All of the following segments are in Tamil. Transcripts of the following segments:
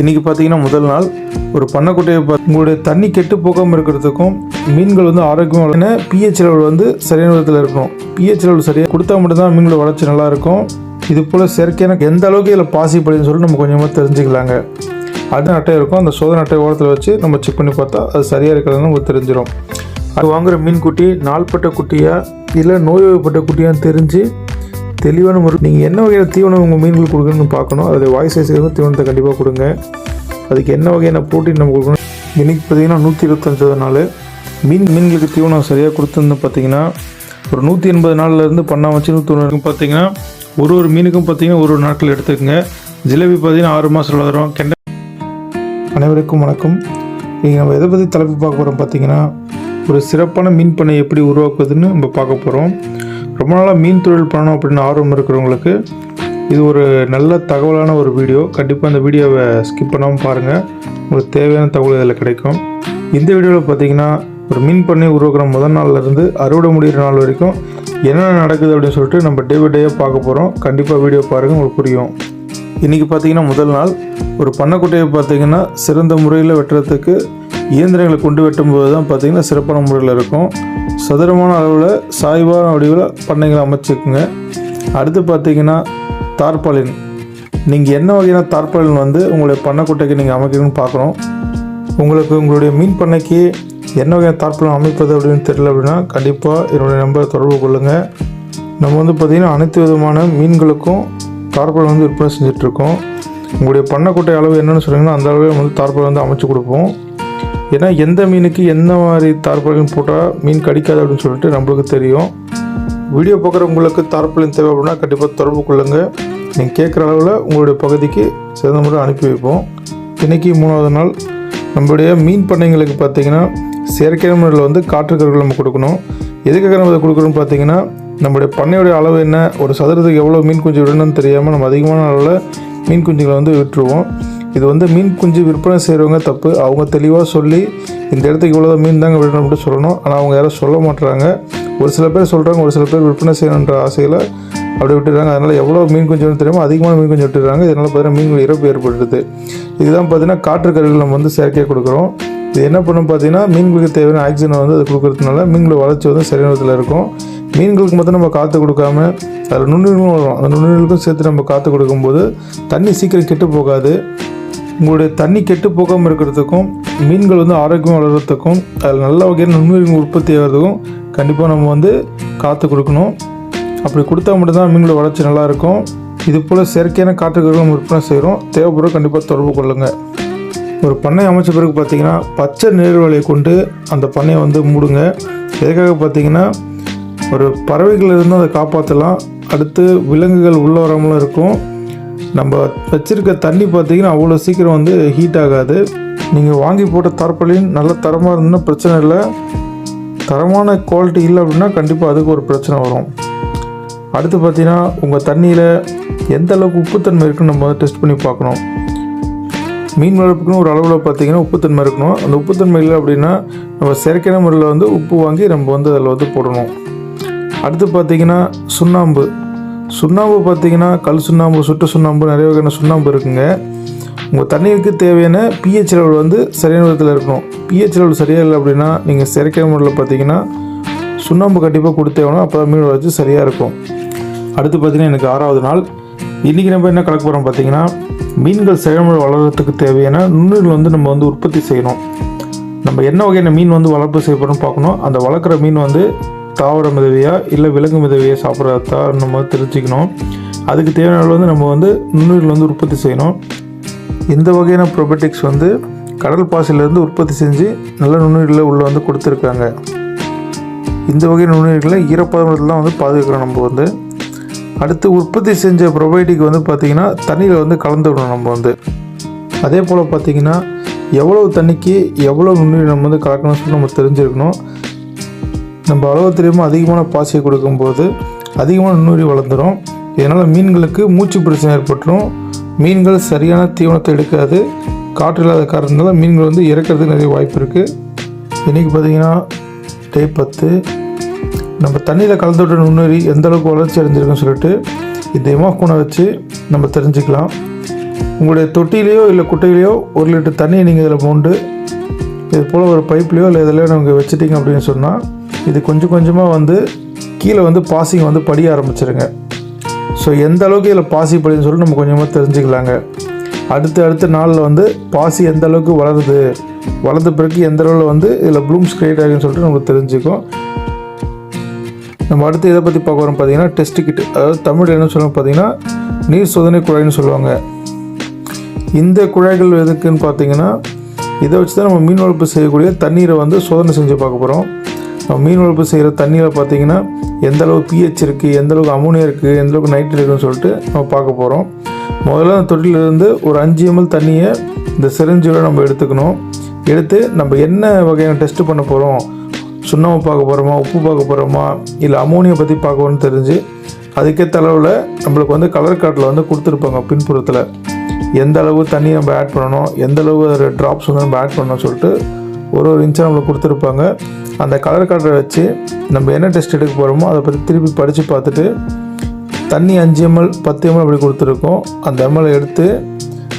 இன்றைக்கி பார்த்தீங்கன்னா முதல் நாள். ஒரு பண்ணைக்குட்டையை பார்த்து உங்களுடைய தண்ணி கெட்டு போகாமல் இருக்கிறதுக்கும் மீன்கள் வந்து ஆரோக்கியமாக பிஹெச் லெவல் வந்து சரியான விதத்தில் இருக்கணும். பிஹெச் லெவல் சரியாக கொடுத்தா மட்டும்தான் மீன்களோட வளர்ச்சி நல்லாயிருக்கும் இது போல் செயற்கையான எந்த அளவுக்கு இதில் பாசிப்படுதுன்னு சொல்லி நம்ம கொஞ்சமாக தெரிஞ்சுக்கலாங்க. அது அட்டை இருக்கும். அந்த சோதனை அட்டை ஓரத்தில் வச்சு நம்ம செக் பண்ணி பார்த்தா அது சரியாக இருக்கிறதுன்னு நமக்கு தெரிஞ்சிடும் அது வாங்குகிற மீன் குட்டி நாள்பட்ட குட்டியாக இல்லை நோய்வாய்ப்பட்ட குட்டியாக தெரிஞ்சு தெளிவான முறை நீங்கள் என்ன வகையான தீவனம் உங்கள் மீன்களுக்கு கொடுக்கணும்னு பார்க்கணும் அதோடைய வாய் சைஸ் தீவனத்தை கண்டிப்பாக கொடுங்க. அதுக்கு என்ன வகையான ப்ரோட்டீன் நம்ம கொடுக்கணும்? இன்னைக்கு பார்த்தீங்கன்னா நூற்றி இருபத்தஞ்சது நாள். மீன் மீன்களுக்கு தீவனம் சரியாக கொடுத்துருந்து பார்த்தீங்கன்னா ஒரு நூற்றி எண்பது நாள்லேருந்து பண்ணா வச்சு நூற்றி ஒன்று பார்த்தீங்கன்னா ஒரு ஒரு மீனுக்கும் பார்த்தீங்கன்னா ஒரு ஒரு நாட்கள் எடுத்துக்கோங்க. ஜிலேபி பார்த்தீங்கன்னா ஆறு மாதம் வளரும். கெண்டை அனைவருக்கும் வணக்கம். நீங்கள் நம்ம எதை பற்றி தலைப்பு பார்க்க போகிறோம் பார்த்தீங்கன்னா ஒரு சிறப்பான மீன் பண்ணை எப்படி உருவாக்குவதுன்னு நம்ம பார்க்க போகிறோம் ரொம்ப நாளாக மீன் தொழில் பண்ணணும் அப்படின்னு ஆர்வம் இருக்கிறவங்களுக்கு இது ஒரு நல்ல தகவலான ஒரு வீடியோ. கண்டிப்பாக இந்த வீடியோவை ஸ்கிப் பண்ணாமல் பாருங்கள் உங்களுக்கு தேவையான தகவல் இதில் கிடைக்கும். இந்த வீடியோவில் பார்த்தீங்கன்னா ஒரு மீன் பண்ணை உருவாக்குற முதல் நாள்லேருந்து அறுவடை முடிகிற நாள் வரைக்கும் என்னென்ன நடக்குது அப்படின்னு சொல்லிட்டு நம்ம டே பை டேயாக பார்க்க போகிறோம் கண்டிப்பாக வீடியோ பாருங்கள் உங்களுக்கு புரியும். இன்றைக்கி பார்த்தீங்கன்னா முதல் நாள். ஒரு பண்ணைக்குட்டையை பார்த்தீங்கன்னா சிறந்த முறையில் வெட்டுறதுக்கு இயந்திரங்களை கொண்டு வெட்டும்போது தான் பார்த்தீங்கன்னா சிறப்பான முறையில் இருக்கும். சதுரமான அளவில் சாய்வான வடிவில் பண்ணைகளை அமைச்சுக்குங்க. அடுத்து பார்த்தீங்கன்னா தார்பாலின். நீங்கள் என்ன வகையான தார்பாலின் வந்து உங்களுடைய பண்ணைக்குட்டைக்கு நீங்கள் அமைக்கணும்னு பார்க்கணும் உங்களுக்கு உங்களுடைய மீன் பண்ணைக்கு என்ன வகையான தார்பாலின் அமைப்பது அப்படின்னு தெரியல அப்படின்னா கண்டிப்பாக என்னுடைய நம்பரை தொடர்பு கொள்ளுங்கள் நம்ம வந்து பார்த்திங்கன்னா அனைத்து விதமான மீன்களுக்கும் தார்பாலின் வந்து விற்பனை செஞ்சிட்ருக்கோம் உங்களுடைய பண்ணைக்குட்டை அளவு என்னென்னு சொன்னீங்கன்னா அந்த அளவு வந்து தார்பால் வந்து அமைச்சு கொடுப்போம். ஏன்னா எந்த மீனுக்கு எந்த மாதிரி தார்பாலின் போட்டால் மீன் கடிக்காது அப்படின்னு சொல்லிட்டு நம்மளுக்கு தெரியும். வீடியோ பார்க்குறவங்களுக்கு தார்பாலின் தேவை அப்படின்னா கண்டிப்பாக தொடர்பு கொள்ளுங்கள் நீங்கள் கேட்குற அளவில் உங்களுடைய பகுதிக்கு சிறந்த முறை அனுப்பி வைப்போம். இன்றைக்கி மூணாவது நாள். நம்மளுடைய மீன் பண்ணைங்களுக்கு பார்த்தீங்கன்னா செயற்கை முறையில் வந்து காற்றுக்கருகள் நம்ம கொடுக்கணும். எதுக்காக நம்ம அதை கொடுக்குறோம்னு பார்த்தீங்கன்னா நம்மளுடைய பண்ணையுடைய அளவு என்ன ஒரு சதுரத்துக்கு எவ்வளோ மீன் குஞ்சு விடணும்னு தெரியாமல் நம்ம அதிகமான அளவில் மீன் குஞ்சுகளை வந்து விட்டுருவோம். இது வந்து மீன் குஞ்சு விற்பனை செய்கிறவங்க தப்பு. அவங்க தெளிவாக சொல்லி இந்த இடத்துக்கு இவ்வளோ மீன் தாங்க விடணும் அப்படின்னு சொல்லணும். ஆனால் அவங்க யாரும் சொல்ல மாட்டுறாங்க ஒரு சில பேர் சொல்கிறாங்க ஒரு சில பேர் விற்பனை செய்யணுன்ற ஆசையில் அப்படி விட்டுறாங்க. அதனால் எவ்வளோ மீன் குஞ்சு தெரியுமோ அதிகமான மீன் குஞ்சு விட்டுறாங்க. இதனால் பார்த்தீங்கன்னா மீன்கள் இறப்பு ஏற்படுது. இதுதான் பார்த்தீங்கன்னா காற்றுக்கருவிகள் நம்ம வந்து செயற்கையாக கொடுக்குறோம். இது என்ன பண்ணும் பார்த்தீங்கன்னா மீன்களுக்கு தேவையான ஆக்சிஜனை வந்து அது கொடுக்கறதுனால மீன்களை வளர்ச்சி வந்து சரியான விதத்தில் இருக்கும். மீன்களுக்கு மட்டும் நம்ம காற்று கொடுக்காம அதில் நுண்ணுயிர்களும் வரும். அந்த நுண்ணுயிர்களுக்கும் சேர்த்து நம்ம காற்று கொடுக்கும்போது தண்ணி சீக்கிரம் கெட்டு போகாது. உங்களுடைய தண்ணி கெட்டு போகாமல் இருக்கிறதுக்கும் மீன்கள் வந்து ஆரோக்கியம் வளர்கிறதுக்கும் அதில் நல்ல வகையான நுண்ணுயிர்கள் உற்பத்தி ஆகிறதுக்கும் கண்டிப்பாக நம்ம வந்து காற்று கொடுக்கணும். அப்படி கொடுத்தா மட்டும்தான் மீன்களோட வளர்ச்சி நல்லாயிருக்கும் இது போல் செயற்கையான காற்றுக்கருவிகள் விற்பனை செய்கிறோம் தேவைப்படுற கண்டிப்பாக தொடர்பு கொள்ளுங்கள் ஒரு பண்ணை அமைச்ச பிறகு பார்த்தீங்கன்னா பச்சை நீர்வலையை கொண்டு அந்த பண்ணையை வந்து மூடுங்க. எதுக்காக பார்த்தீங்கன்னா ஒரு பறவைகள் இருந்து அதை காப்பாற்றலாம் அடுத்து விலங்குகள் உள்ள வராமலும் இருக்கும். நம்ம வச்சுருக்க தண்ணி பார்த்தீங்கன்னா அவ்வளோ சீக்கிரம் வந்து ஹீட் ஆகாது. நீங்கள் வாங்கி போட்ட தரப்பலின் நல்ல தரமாக இருந்ததுன்னா பிரச்சனை இல்லை. தரமான குவாலிட்டி இல்லை அப்படின்னா கண்டிப்பாக அதுக்கு ஒரு பிரச்சனை வரும். அடுத்து பார்த்தீங்கன்னா உங்கள் தண்ணியில் எந்த அளவுக்கு உப்புத்தன்மை இருக்குன்னு நம்ம டெஸ்ட் பண்ணி பார்க்கணும். மீன் வளர்ப்புக்குன்னு ஒரு அளவில் பார்த்தீங்கன்னா உப்புத்தன்மை இருக்கணும். அந்த உப்புத்தன்மை இல்லை அப்படின்னா நம்ம செயற்கையான முறையில் வந்து உப்பு வாங்கி நம்ம வந்து அதில் வந்து போடணும். அடுத்து பார்த்தீங்கன்னா சுண்ணாம்பு. சுண்ணாம்பு பார்த்தீங்கன்னா கல் சுண்ணாம்பு சுட்டு சுண்ணாம்பு நிறைய வகையான சுண்ணாம்பு இருக்குங்க. உங்கள் தண்ணீருக்கு தேவையான பிஹெச் லெவல் வந்து சரியான விதத்தில் இருக்கணும். பிஹெச் லெவல் சரியாக இல்லை அப்படின்னா நீங்கள் செயற்கை முறையில் பார்த்தீங்கன்னா சுண்ணாம்பு கண்டிப்பாக கொடுத்தேவணும் அப்போ மீன் வளர்ச்சி சரியாக இருக்கும். அடுத்து பார்த்தீங்கன்னா எனக்கு ஆறாவது நாள். இன்றைக்கி நம்ம என்ன கலக்க போகிறோம் பார்த்தீங்கன்னா மீன்கள் செயல்முறை வளர்கிறதுக்கு தேவையான நுண்ணுயிர்கள் வந்து நம்ம வந்து உற்பத்தி செய்யணும். நம்ம என்ன வகையான மீன் வந்து வளர்ப்பு செய்யப்படணும்னு பார்க்கணும். அந்த வளர்க்குற மீன் வந்து தாவர மிதவையா இல்லை விலங்கு மிதவையா சாப்பிட்றதா நம்ம தெரிஞ்சுக்கணும். அதுக்கு தேவையான வந்து நம்ம வந்து நுண்ணுயிர்கள் வந்து உற்பத்தி செய்யணும். இந்த வகையான ப்ரொபட்டிக்ஸ் வந்து கடல் பாசிலேருந்து உற்பத்தி செஞ்சு நல்ல நுண்ணுயிர்களை உள்ளே வந்து கொடுத்துருக்காங்க. இந்த வகையான நுண்ணுயிர்களை ஈரப்பதம்லாம் வந்து பாதுகாக்கிறோம் நம்ம வந்து. அடுத்து உற்பத்தி செஞ்ச ப்ரொபைட்டிக் வந்து பார்த்திங்கன்னா தண்ணியில் வந்து கலந்து விடணும் நம்ம வந்து. அதே போல் பார்த்திங்கன்னா எவ்வளவு தண்ணிக்கு எவ்வளோ நுண்ணுயிர் நம்ம வந்து கலக்கணும்னு சொல்லி நம்ம தெரிஞ்சிருக்கணும். நம்ம அளவு தெரியாமல் அதிகமான பாசியை கொடுக்கும்போது அதிகமான நுண்ணுயிரி வளர்ந்துடும் இதனால் மீன்களுக்கு மூச்சு பிரச்சனை ஏற்பட்டுரும். மீன்கள் சரியான தீவனத்தை எடுக்காது. காற்று இல்லாத காரணத்தினால மீன்கள் வந்து இறக்கிறதுக்கு நிறைய வாய்ப்பு இருக்குது இன்றைக்கி பார்த்தீங்கன்னா டே பத்து. நம்ம தண்ணியில் கலந்துவிட்ட நுண்ணுயிரி எந்த அளவுக்கு வளர்ச்சி அடைஞ்சிருக்குன்னு சொல்லிட்டு இந்த எமாஃபோனை வச்சு நம்ம தெரிஞ்சுக்கலாம். உங்களுடைய தொட்டிலேயோ இல்லை குட்டையிலையோ ஒரு லிட்டர் தண்ணியை நீங்கள் இதில் போண்டு இது போல் ஒரு பைப்லேயோ இல்லை இதில் நீங்கள் வச்சுட்டிங்க அப்படின்னு சொன்னால் இது கொஞ்சம் கொஞ்சமாக வந்து கீழே வந்து பாசிங் வந்து படிய ஆரம்பிச்சிருங்க. ஸோ எந்த அளவுக்கு இதில் பாசி படின்னு சொல்லிட்டு நம்ம கொஞ்சமாக தெரிஞ்சுக்கலாங்க. அடுத்த அடுத்த நாளில் வந்து பாசி எந்த அளவுக்கு வளருது வளர்ந்த பிறகு எந்த அளவில் வந்து இதில் ப்ளூம்ஸ் கிரியேட் ஆகுதுன்னு சொல்லிட்டு நம்ம தெரிஞ்சுக்கும் நம்ம அடுத்து இதை பற்றி பார்க்க வரோம் பார்த்தீங்கன்னா டெஸ்ட் கிட். அதாவது தமிழ் என்ன சொல்லுவாங்க பார்த்தீங்கன்னா நீர் சோதனை குழாய்னு சொல்லுவாங்க. இந்த குழாய்கள் எதுக்குன்னு பார்த்தீங்கன்னா இதை வச்சு தான் நம்ம மீன் வளர்ப்பு செய்யக்கூடிய தண்ணீரை வந்து சோதனை செஞ்சு பார்க்க போகிறோம் மீன் வளர்ப்பு செய்கிற தண்ணியில் பார்த்தீங்கன்னா எந்த அளவுக்கு பிஹெச் இருக்குது எந்த அளவுக்கு அமோனியா இருக்குது எந்த அளவுக்கு நைட்ரேட் இருக்குன்னு சொல்லிட்டு நம்ம பார்க்க போகிறோம் முதல்ல அந்த தொட்டிலிருந்து ஒரு அஞ்சு எம்எல் தண்ணியை இந்த சிரஞ்சோட நம்ம எடுத்துக்கணும். எடுத்து நம்ம என்ன வகையான டெஸ்ட் பண்ண போகிறோம் சுண்ணாம்பு பார்க்க போகிறோமா உப்பு பார்க்க போகிறோமா இல்லை அமோனியா பற்றி பார்க்கணும்னு தெரிஞ்சு அதுக்கேற்ற அளவில் நம்மளுக்கு வந்து கலர் கார்டில் வந்து கொடுத்துருப்பாங்க பின்புறத்தில். எந்த அளவு தண்ணி நம்ம ஆட் பண்ணணும் எந்த அளவு ட்ராப்ஸ் வந்து நம்ம ஆட் பண்ணணும்னு சொல்லிட்டு ஒரு ஒரு இன்ச்சாக நம்மளுக்கு கொடுத்துருப்பாங்க. அந்த கலர் கார்டை வச்சு நம்ம என்ன டெஸ்ட் எடுக்க போகிறோமோ அதை பற்றி திருப்பி படித்து பார்த்துட்டு தண்ணி அஞ்சு எம்எல் பத்து எம்எல் அப்படி கொடுத்துருக்கோம். அந்த எம்எல் எடுத்து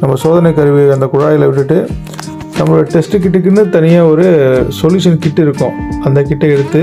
நம்ம சோதனை கருவி அந்த குழாயில் விட்டுட்டு நம்மளோட டெஸ்ட் கிட்டுக்குன்னு தனியாக ஒரு சொல்யூஷன் கிட் இருக்கும். அந்த கிட்டை எடுத்து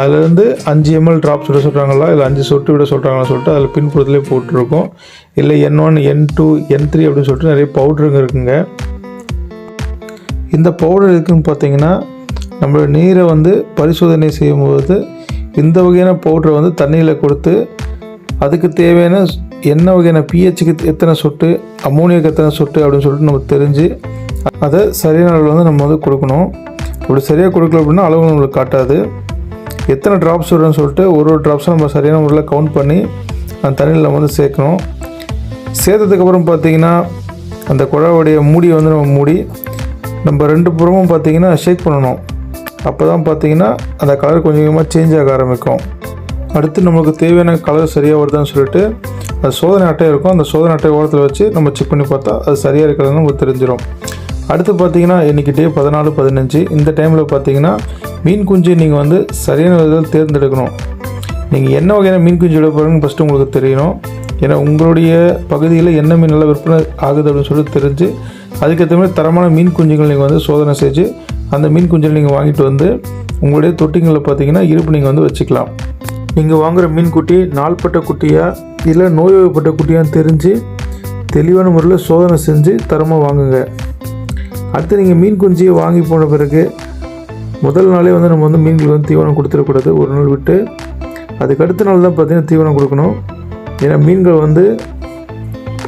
அதுலேருந்து அஞ்சு எம்எல் ட்ராப்ஸ் விட சொல்கிறாங்களா இல்லை அஞ்சு சொட்டு விட சொல்கிறாங்களா சொல்லிட்டு அதில் பின்புறத்துலேயே போட்டிருக்கோம். இல்லை N one N two N three அப்படின்னு சொல்லிட்டு நிறைய பவுட்ருங்க இருக்குங்க. இந்த பவுடர் எதுக்குன்னு பார்த்தீங்கன்னா நம்மளோட நீரை வந்து பரிசோதனை செய்யும்போது இந்த வகையான பவுடரை வந்து தண்ணியில் கொடுத்து அதுக்கு தேவையான என்ன வகையான பிஹெச்சுக்கு எத்தனை சொட்டு அமோனியாக்கு எத்தனை சொட்டு அப்படின்னு சொல்லிட்டு நம்ம தெரிஞ்சு அதை சரியான அளவில் வந்து நம்ம வந்து கொடுக்கணும். அப்படி சரியாக கொடுக்கல அப்படின்னா அளவு நம்மளுக்கு காட்டாது. எத்தனை ட்ராப்ஸ் வரும்னு சொல்லிட்டு ஒரு ஒரு ட்ராப்ஸும் நம்ம சரியான முறையில் கவுண்ட் பண்ணி அந்த தண்ணியில் நம்ம வந்து சேர்க்கணும். சேர்த்ததுக்கப்புறம் பார்த்தீங்கன்னா அந்த குழாவுடைய மூடியை வந்து நம்ம மூடி நம்ம ரெண்டு புறமும் பார்த்தீங்கன்னா ஷேக் பண்ணணும். அப்போ தான் பார்த்தீங்கன்னா அந்த கலர் கொஞ்சம் கொஞ்சமாக சேஞ்ச் ஆக ஆரம்பிக்கும். அடுத்து நம்மளுக்கு தேவையான கலர் சரியாக வருதான்னு சொல்லிட்டு அது சோதனை அட்டை இருக்கும். அந்த சோதனை அட்டை ஓரத்தில் வச்சு நம்ம செக் பண்ணி பார்த்தா அது சரியாக இருக்கிறதுன்னு நமக்கு தெரிஞ்சிடும் அடுத்து பார்த்தீங்கன்னா இன்றைக்கி டே பதினாலு பதினஞ்சு. இந்த டைமில் பார்த்தீங்கன்னா மீன் குஞ்சு நீங்கள் வந்து சரியான விதத்தில் தேர்ந்தெடுக்கணும். நீங்கள் என்ன வகையான மீன் குஞ்சு விட போகிறீங்கன்னு ஃபஸ்ட்டு உங்களுக்கு தெரியணும். ஏன்னா உங்களுடைய பகுதியில் என்ன மீன் நல்லா விற்பனை ஆகுது அப்படின்னு சொல்லிட்டு தெரிஞ்சு அதுக்கேற்ற மாதிரி தரமான மீன் குஞ்சுகள் நீங்கள் வந்து சோதனை செஞ்சு அந்த மீன் குஞ்சுகள் நீங்கள் வாங்கிட்டு வந்து உங்களுடைய தொட்டிங்களில் பார்த்தீங்கன்னா இருப்பு நீங்கள் வந்து வச்சுக்கலாம். நீங்கள் வாங்குகிற மீன் குட்டி நாள்பட்ட குட்டியாக இல்லை நோய்வாய்ப்பட்ட குட்டியான்னு தெரிஞ்சு தெளிவான முறையில் சோதனை செஞ்சு தரமாக வாங்குங்க. அடுத்து நீங்கள் மீன் குஞ்சியை வாங்கி போன பிறகு முதல் நாளே வந்து நம்ம வந்து மீன்களுக்கு வந்து தீவனம் கொடுத்துடக்கூடாது. ஒரு நாள் விட்டு அதுக்கு அடுத்த நாள் தான் பார்த்திங்கன்னா தீவனம் கொடுக்கணும். ஏன்னா மீன்கள் வந்து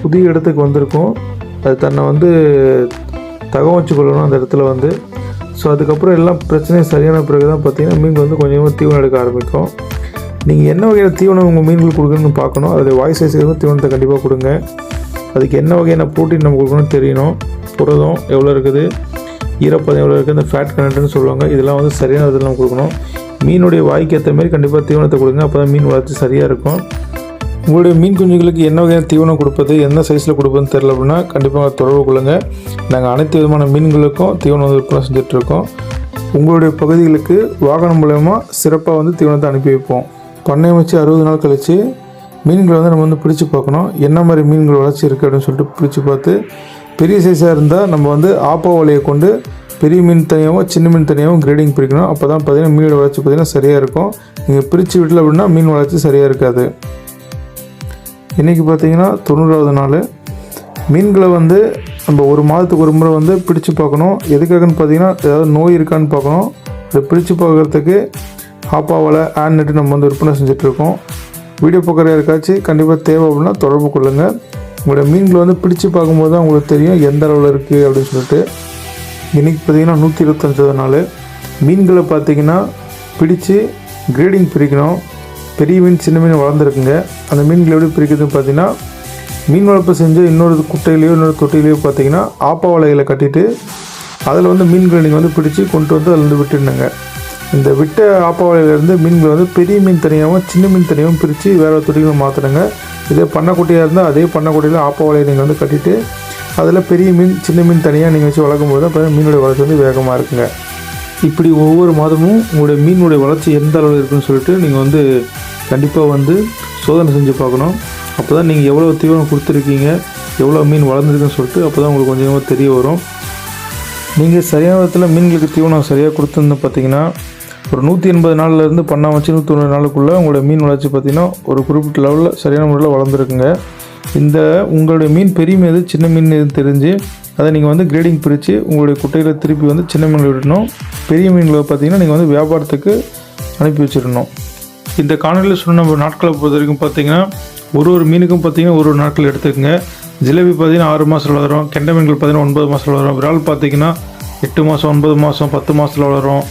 புதிய இடத்துக்கு வந்திருக்கும். அது தன்னை வந்து தகம் வச்சுக்கொள்ளணும் அந்த இடத்துல வந்து. ஸோ அதுக்கப்புறம் எல்லாம் பிரச்சனையும் சரியான பிறகு தான் பார்த்தீங்கன்னா மீன் வந்து கொஞ்சமாக தீவனம் எடுக்க ஆரம்பிக்கும். நீங்கள் என்ன வகையான தீவனம் உங்கள் மீன்களுக்கு கொடுக்கணும்னு பார்க்கணும் அதோடைய வாய்ஸ் சைஸுக்கு தீவனத்தை கண்டிப்பாக கொடுங்க. அதுக்கு என்ன வகையான ப்ரோட்டீன் நம்ம கொடுக்கணும்னு தெரியணும். புரதம் எவ்வளோ இருக்குது? ஈரப்பதம் எவ்வளோ இருக்குது? இந்த ஃபேட் கண்டென்ட்னு சொல்லுவாங்க. இதெல்லாம் வந்து சரியான விதத்தில் நம்ம கொடுக்கணும். மீனுடைய வாய்க்கு ஏற்ற மாதிரி கண்டிப்பாக தீவனத்தை கொடுங்க. அப்போ தான் மீன் வளர்ச்சி சரியாக இருக்கும். உங்களுடைய மீன் குஞ்சுகளுக்கு என்ன வகையான தீவனம் கொடுப்பது என்ன சைஸில் கொடுப்பதுன்னு தெரில அப்படின்னா கண்டிப்பாக தொடர்பு கொள்ளுங்கள் நாங்கள் அனைத்து விதமான மீன்களுக்கும் தீவனம் விற்பனை செஞ்சிட்ருக்கோம். உங்களுடைய பகுதிகளுக்கு வாகனம் மூலயமா சிறப்பாக வந்து தீவனத்தை அனுப்பி வைப்போம். பண்ணை வச்சு அறுபது நாள் கழித்து மீன்களை வந்து நம்ம வந்து பிடிச்சி பார்க்கணும். என்ன மாதிரி மீன்கள் வளர்ச்சி இருக்குது அப்படின்னு சொல்லிட்டு பிடிச்சி பார்த்து பெரிய சைஸாக இருந்தால் நம்ம வந்து ஆப்போ வலையை கொண்டு பெரிய மீன் தனியாகவும் சின்ன மீன் தனியாகவும் கிரேடிங் பிரிக்கணும் அப்போ தான் பார்த்தீங்கன்னா மீனோட வளர்ச்சி பார்த்தீங்கன்னா சரியாக இருக்கும். நீங்கள் பிரித்து விடல அப்படின்னா மீன் வளர்ச்சி சரியாக இருக்காது. இன்றைக்கி பார்த்தீங்கன்னா தொண்ணூறாவது நாள். மீன்களை வந்து நம்ம ஒரு மாதத்துக்கு ஒரு முறை வந்து பிடிச்சு பார்க்கணும். எதுக்காகன்னு பார்த்தீங்கன்னா ஏதாவது நோய் இருக்கான்னு பார்க்கணும். அதை பிடிச்சு பார்க்குறதுக்கு ஆப்பாவில் ஆன் நெட்டு நம்ம வந்து விற்பனை செஞ்சிட்ருக்கோம். வீடியோ பார்க்குற யாருக்காச்சும் கண்டிப்பாக தேவை அப்படின்னா தொடர்பு கொள்ளுங்கள் உங்களோட மீன்களை வந்து பிடிச்சு பார்க்கும்போது தான் உங்களுக்கு தெரியும் எந்த அளவில் இருக்குது அப்படின்னு சொல்லிட்டு. இன்றைக்கி பார்த்தீங்கன்னா நூற்றி இருபத்தஞ்சாவது நாள். மீன்களை பார்த்தீங்கன்னா பிடிச்சு கிரேடிங் பிரிக்கணும். பெரிய மீன் சின்ன மீன் வளர்ந்துருக்குங்க. அந்த மீன்களை எப்படி பிரிக்கிறதுன்னு பார்த்தீங்கன்னா மீன் வளர்ப்பு செஞ்சு இன்னொரு குட்டையிலையோ இன்னொரு தொட்டிலையோ பார்த்தீங்கன்னா ஆப்பா வலைகளை கட்டிட்டு அதில் வந்து மீன்களை நீங்கள் வந்து பிடிச்சி கொண்டு வந்து அதில் வந்து இந்த விட்ட ஆப்பா வலையிலேருந்து மீன்களை வந்து பெரிய மீன் தனியாகவும் சின்ன மீன் தனியாகவும் பிரித்து வேறு தொட்டிகளை மாற்றுறங்க இதே பண்ணக்குட்டியாக இருந்தால் அதே பண்ணக்குட்டியில் ஆப்பா வலையை நீங்கள் வந்து கட்டிட்டு அதில் பெரிய மீன் சின்ன மீன் தனியாக நீங்கள் வச்சு வளர்க்கும் போது தான் மீனுடைய வளர்ச்சி வந்து வேகமாக இருக்குங்க. இப்படி ஒவ்வொரு மாதமும் உங்களுடைய மீனுடைய வளர்ச்சி எந்த அளவில் இருக்குன்னு சொல்லிட்டு நீங்கள் வந்து கண்டிப்பாக வந்து சோதனை செஞ்சு பார்க்கணும். அப்போ தான் நீங்கள் எவ்வளோ தீவனம் கொடுத்துருக்கீங்க எவ்வளோ மீன் வளர்ந்துருக்குன்னு சொல்லிட்டு அப்போ தான் உங்களுக்கு கொஞ்சம் கொஞ்சமாக தெரிய வரும். நீங்கள் சரியான விதத்தில் மீன்களுக்கு தீவனம் சரியாக கொடுத்துருந்து பார்த்தீங்கன்னா ஒரு நூற்றி எண்பது நாள்லேருந்து பண்ண வச்சு நூற்றி தொண்ணூறு நாளுக்குள்ளே உங்களோட மீன் வளர்ச்சி பார்த்தீங்கன்னா ஒரு குறிப்பிட்ட லெவலில் சரியான முறையில் வளர்ந்துருக்குங்க. இந்த உங்களுடைய மீன் பெரிய மீது எது சின்ன மீன் எதுன்னு தெரிஞ்சு அதை நீங்கள் வந்து கிரேடிங் பிரித்து உங்களுடைய குட்டையில் திருப்பி வந்து சின்ன மீன்களை விடணும். பெரிய மீன்களை பார்த்தீங்கன்னா நீங்கள் வந்து வியாபாரத்துக்கு அனுப்பி வச்சிடணும். இந்த காணொலியில் சொன்ன நம்ம நாட்களை பொறுத்த வரைக்கும் பார்த்தீங்கன்னா ஒரு ஒரு மீனுக்கும் பார்த்தீங்கன்னா ஒரு ஒரு நாட்கள் எடுத்துக்கோங்க. ஜிலேபி பார்த்தீங்கன்னா ஆறு மாதத்தில் வளரும். கெண்டை மீன்கள் பார்த்தீங்கன்னா ஒன்பது மாதத்தில் வளரும். விரால் பார்த்தீங்கன்னா எட்டு மாதம் ஒன்பது மாதம் பத்து மாதத்தில் வளரும்.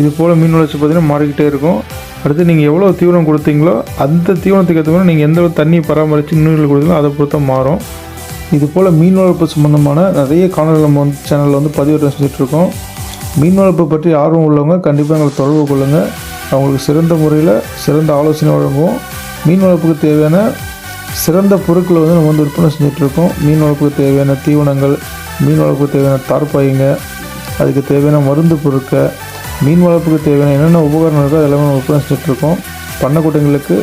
இது போல் மீன் வளர்ச்சி பார்த்தீங்கன்னா மாறிக்கிட்டே இருக்கும். அடுத்து நீங்கள் எவ்வளோ தீவனம் கொடுத்தீங்களோ அந்த தீவனத்துக்கு ஏற்ற மாதிரி நீங்கள் எந்த அளவு தண்ணி பராமரித்து மீன்கள் கொடுத்தீங்களோ அதை பொறுத்த மாறும். இது போல் மீன் வளர்ப்பு சம்மந்தமான நிறைய காணொலி நம்ம வந்து சேனலில் வந்து பதிவேற்றம் செஞ்சுட்ருக்கோம் மீன் வளர்ப்பு பற்றி ஆர்வம் உள்ளவங்க கண்டிப்பாக எங்களை தொடர்பு கொள்ளுங்கள் அவங்களுக்கு சிறந்த முறையில் சிறந்த ஆலோசனை வழங்குவோம். மீன் வளர்ப்புக்கு தேவையான சிறந்த பொருட்களை வந்து நம்ம வந்து விற்பனை செஞ்சிட்ருக்கோம். மீன் வளர்ப்புக்கு தேவையான தீவனங்கள் மீன் வளர்ப்புக்கு தேவையான தார்ப்பாய்ங்க அதுக்கு தேவையான மருந்து பொருட்கள் மீன் வளர்ப்புக்கு தேவையான என்னென்ன உபகரணம் இருக்கோ அதெல்லாமே நம்ம விற்பனை செஞ்சிட்ருக்கோம். பண்ணைக்குட்டைங்களுக்கு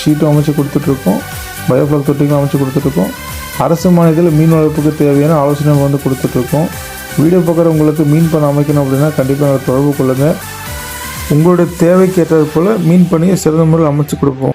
ஷீட்டும் அமைச்சு கொடுத்துட்ருக்கோம். பயோஃப்ளாக் தொட்டிகளும் அமைச்சு கொடுத்துட்ருக்கோம். அரசு மாநிலத்தில் மீன் வளர்ப்புக்கு தேவையான ஆலோசனை வந்து கொடுத்துட்ருக்கோம். வீடியோ பார்க்குறவங்களுக்கு மீன் பண்ண அமைக்கணும் அப்படின்னா கண்டிப்பாக தொடர்பு கொள்ளுங்கள் உங்களுடைய தேவைக்கு ஏற்றது போல் மீன் பணியை சிறந்த முறையில் அமைச்சு கொடுப்போம்.